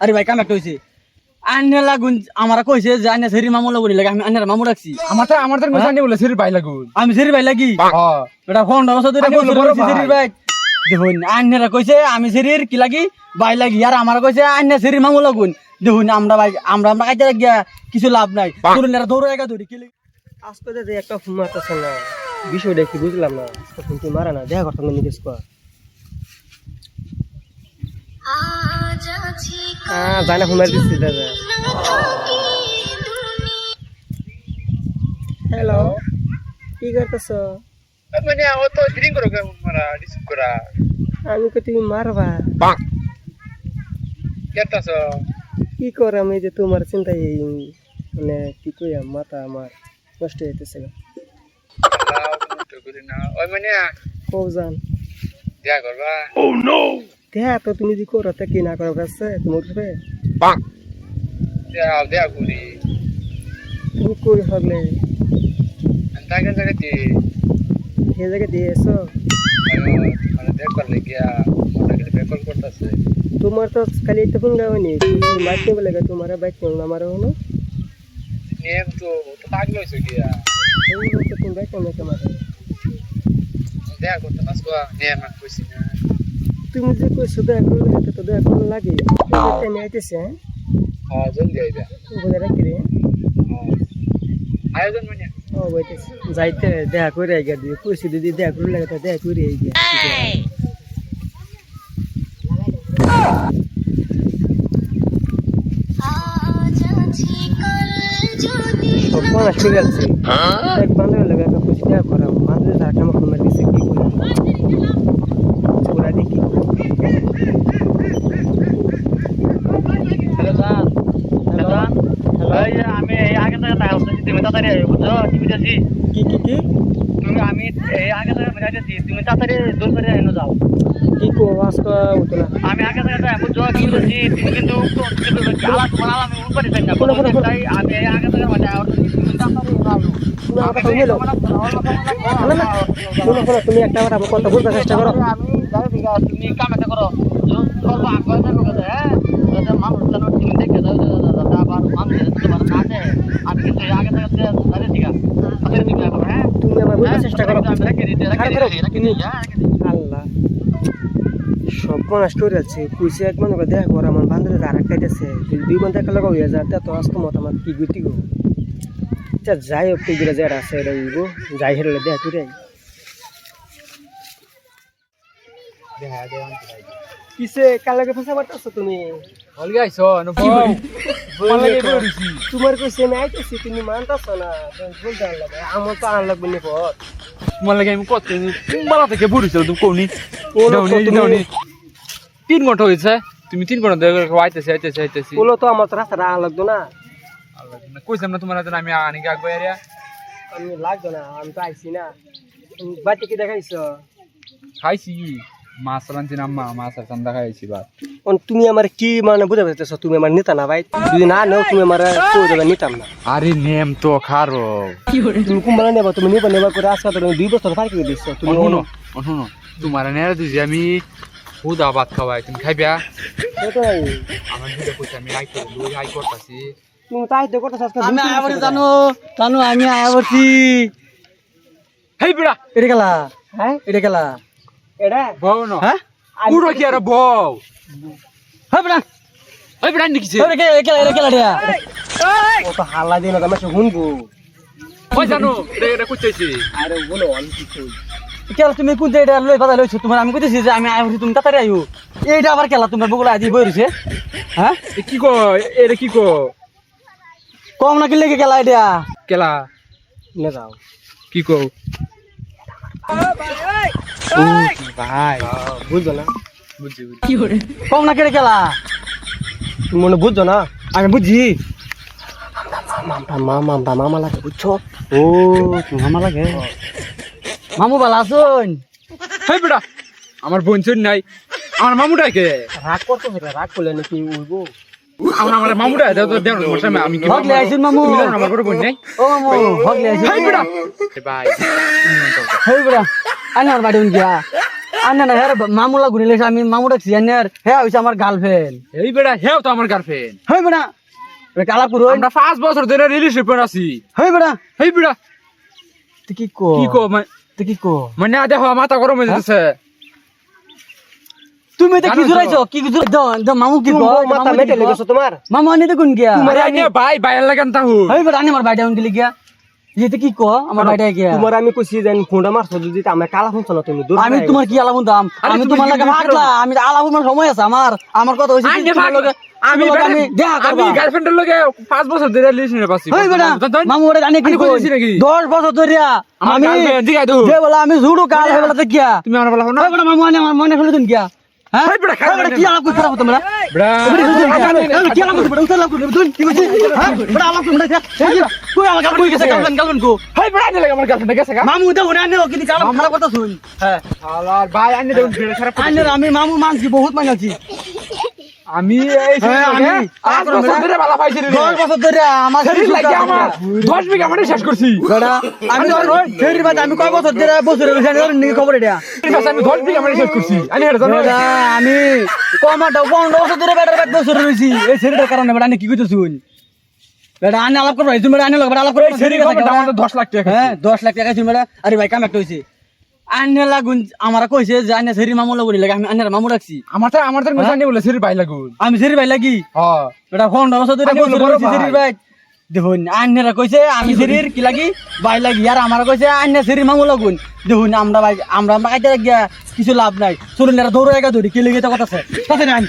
আরে ভাই কাম একটা হয়েছে আন্নে লাগুন আমার কইছে যে আন্নে সেরি মামু লাগুন লাগে আমি আন্নের মামু রাখছি। আমার তো আমার তো গোসানি বলে সিরি পাই লাগুন। আমি সেরি ভাই লাগি। হ্যাঁ। এটা ফোন অবস্থা ধরে আমি সেরি ভাই। ভাই। দেখুন আন্নেরা কইছে আমি সেরির কি লাগি? ভাই লাগি। আর আমার কইছে আন্নে সেরি মামু লাগুন। দেখুন আমরা ভাই আমরা আমরা কাজে লাগিয়া কিছু লাভ নাই। তরুণ এরা দৌড়ে একা দৌড়ি কি আজকে যে একটা ফোন মারতেছে না বিষয়টা কি বুঝলাম না ফোন তুই মারা না দেখা করতাম না নিকেশ কর হ্যাঁ জানা ফোন মারি দিচ্ছি দাদা হ্যালো কি করতেছ? মানে ও তো ড্রিঙ্ক করো মারা রিসিভ করা। আমি তো তুমি মারবা? কেতাছ কি কর আমি যে তোমার চিন্তায় এই মানে কি কই মাথা আমার নষ্ট যেতেছে করি না। ওই মানে কও জান। দেখা করবা। দেখা তো তুমি যদি করো তা কি না করো কাছে তুমি উঠবে? দেখা দেখা করি। তুমি কই হলে জায়গা জায়গাতে সে জায়গায় দিয়ে এসো? মানে দেখবার লেগিয়া বেকল করতেছে। তোমার তো খালি একটা ফোন গাওনি নিয়ে বলে তোমার বাইক নিয়ে আমার হলো। নিয়ম তো তো পাগল হয়েছে গিয়া। এইগুলো তো তুমি বাইক নিয়ে তোমার দেখা করতে সোয়া নিয়ম কইছি না। তুমি যে কইছো করলে হাতে তো করলে লাগে। টাইমে আইতেছে। হ্যাঁ হ্যাঁ জলদি বলে রাখি রে। হ্যাঁ। আয়োজন মানে? ও বইতেছে। যাইতে দেখা করে আইগা দিয়ে। কইছি দিদি দেখা করলে লাগে তো দেখা করে আইগা। ঠিক আছে। এক বান্ধব লাগে দেখা করা বান্ধব তার কাম ফোন মারি দিছে কি করি ওরা দেখি হ্যালো জান হ্যালো জান ভাই আমি এই আগে থেকে টাকা উঠতেছি তুমি তাড়াতাড়ি বুঝছ? কি কি কি তুমি আমি এই আগে থেকে তুমি তাড়াতাড়ি দূর করে এনে যাও কি কো আজকে উঠো না। আমি আগে থেকে বুঝছ? তুমি কিন্তু আলা তোমার আমি উপরে যাই না শোনো, শোনো, শোনো। তাই আমি এই আগে থেকে মানে তুমি তাড়াতাড়ি যাও। শুনে। শোনো একটা কথা কথা বুঝতে চেষ্টা করো। আমি যাই ঠিক তুমি কাম একটা করো করব আগে হ্যাঁ? মানুষ যেন তুমি দেখে যাও আবার মানুষ তুমি করো হ্যাঁ? তুমি আমার বুঝতে চেষ্টা করো। হ্যাঁ রেখে দিতে আল্লাহ। সব মানুষ করে আছে কুইছে এক মানুষ দেখা করে আমার বান্ধবী আর একটা আছে দুই মান দেখা লাগা হয়ে যায় তো আজকে মত আমার কি গুটি গো? আচ্ছা যাই হোক তুই যে আছে এটা গো যাই হেরলে দেখা তুই দেখা কিসে কালকে ফসা পারতাছো তুমি? হল গাইছ ন বল। বল? তোমার কইছে আমি আইতেছি তুমি মানতাছো না? বলতে আনলাগে আমার তো আন লাগবে নি পর। তোমার লাগে আমি কত বালা থেকে বুড়িছিল তুমি কোনি কোন তুমি- দাউনি তিন ঘণ্টা হয়েছে তুমি তিন ঘণ্টা ধরে আইতেছি আইতেছি আইতেছি। বলো তো আমার তো রাস্তাটা আন লাগতো না। কইসাম না। তোমার হাতে আমি আনি কে আগবাই আরিয়া? আমি লাগতো না আমি তো আইছি না। বাড়িতে কি দেখাইছো? খাইছি। মাছ রাঁধছি না আম্মা মাছ আর চান্দা খাইছি বাদ তুমি আমার কি মানে পারতেছো তুমি আমার নিতা না ভাই? যদি না নেও তুমি আমার দেবে নিতাম না। আরে নেম তো খারো। তুমি কুম্বালা নেবা? তুমি নিবা নেবা করে তুমি দুই বছর দিচ্ছ তুমি শুনো শুনো তোমার নেড়ে দিছি আমি হুদা ভাত খাওয়াই তুমি খাইবা? সেটাই। আমার দুটো পয়সা আমি আই করে লই আই করতাছি। তুমি তাই তো করতেছ আমি জানো জানো আমি আয়া হেই বিড়া! এটা গেলা হ্যাঁ? এটা গেলা এটা বউ ন হ্যাঁ পুরো কি আর বউ হ্যাঁ বিড়া নিকিছে এটা কে এটা এটা গেলা দিয়া ও তো হাল্লা দিন আমি শুনব ওই জানো আরে বলো আমি কি কেলা তুমি কোন এটা লই বাজার লইছো তোমার আমি কইতেছি যে আমি আয়া তুমি তাড়াতাড়ি আইও এইটা আবার কেলা তোমার বগুলা আজি বই রইছে হ্যাঁ কি কো এটা কি কো কম না কিলে গেলা এটা কেলা নে যাও কি কো ভাই। বুঝছ না? বুঝছি বুঝছি কম না কেড়ে তুমি মনে বুঝছ না? আমি বুঝি। মামা মামা মামা মামা লাগে বুঝছ? ও আমার লাগে? মামু ভালো আছুন? হেই বিড়া আমার বোন চুন নাই। আমার মামুটাকে রাগ করতো সেটা রাগ করলে নাকি উঠবো আমার আমার মামুটা দাও তো দেও তোমার সামনে আমি কি হগলে আইছুন মামু। আমার বড় বোন নাই? ও মামু হগলে আইছুন বিড়া ভাই হেই বড়া আনার বাড়ি গিয়া। আনে না হ্যাঁ মামুলা ঘুরে লেছে আমি মামু ডাকছি আনে হ্যাঁ হইছে আমার গার্লফ্রেন্ড এই বেটা হেও তো আমার গার্লফ্রেন্ড হই বেটা কালা পুরো আমরা পাঁচ বছর ধরে রিলেশনশিপ আছি। হই বেটা এই বেটা তুই কি কো? কি কো মানে তুই কি কো? মানে দেখো মাথা গরম হয়ে যাচ্ছে। তুমি তো কি? জুরাইছো কি জুরাই দাও মামু কি কো মাথা মামু মেটে? লেগেছো তোমার মামু আনি দেখুন গিয়া। আরে আইনে ভাই বাইরে লাগান তাহু হই বেটা আনি আমার বাইটা উনকে গিয়া। যেতে কি কো আমার বাইটা গিয়া। তোমার আমি কইছি যে ফোনটা মারছো যদি আমার কালা ফোন না তুমি দূর আমি তোমার কি আলাম দাম? আমি তোমার লাগে ভাগলা আমি আলাম সময় আছে আমার আমার কথা হইছে আমি আমি দেখা আমি গার্লফ্রেন্ডের লগে পাঁচ বছর ধরে রিলেশনশিপ আছি হই বেটা মামু ওরে জানি কি কইছি নাকি? 10 বছর ধরে আমি দিগাই দো। যে বলা আমি জুড়ো কাল হয়ে বলা দেখিয়া তুমি আমার বলা না? বেটা মামু আনি আমার মনে ফেলে দিন গিয়া। হ্যাঁ? হই বেটা, হই বেটা, বেটা। কি আলাপ করছ তোমরা? কি আলাপ করছ? উত্তর লাভ করছ? কি কইছিস হ্যাঁ? বেটা আলাপ করছ কই আমার গাল গেছে? গাল গাল কো। হই বেটা আইনে লাগে আমার গার্লফ্রেন্ড গেছে মামু দে ওরে আনি কিন্তু কালাম খারাপ কথা শুন। হ্যাঁ। শালার ভাই আইনে দেখুন ফেরে খারাপ করে। আমি মামু মানছি বহুত মানছি। আমি এই হ্যাঁ, আমি- পাঁচ বছর ধরে ভালো পাইছি রে 10 বছর ধরে আমার শরীর লাগে আমার। দশ বিঘা মানে শেষ করছি। আমি বাদ আমি কয় বছর ধরে বছর খবর এটা। আমি দশ বিঘা মানে শেষ করছি। আমি হেরে জানো আমি কমাটা পনেরো বছর ধরে বেটার বেট বছর রয়েছি। এই শরীরের কারণে বেটা আমি কি করতে শুন? বেটা আনি আলাপ করব তুমি বেটা আনি লোক আলাপ করব সেরি আমাদের দশ লাখ টাকা হ্যাঁ দশ লাখ টাকা তুমি বেটা আরে ভাই কাম একটা হয়েছে আনে লাগুন আমার কইছে যে আনে সেরি মামু লাগে আমি আনের মামু রাখছি। আমার তো আমার তো জানি বলে সেরি ভাই লাগুন আমি সেরি ভাই লাগি। হ্যাঁ বেটা ধরে ভাই। দেখুন আন্যরা কইছে আমি সেরির কি লাগি? ভাই লাগি আর আমার কইছে আন্য সেরির মামু লাগুন। দেখুন আমরা ভাই আমরা আমরা কাইতে গিয়া কিছু লাভ নাই। চলুন এরা দৌড়ে একা দৌড়ি কি লেগে কথা আছে? নাই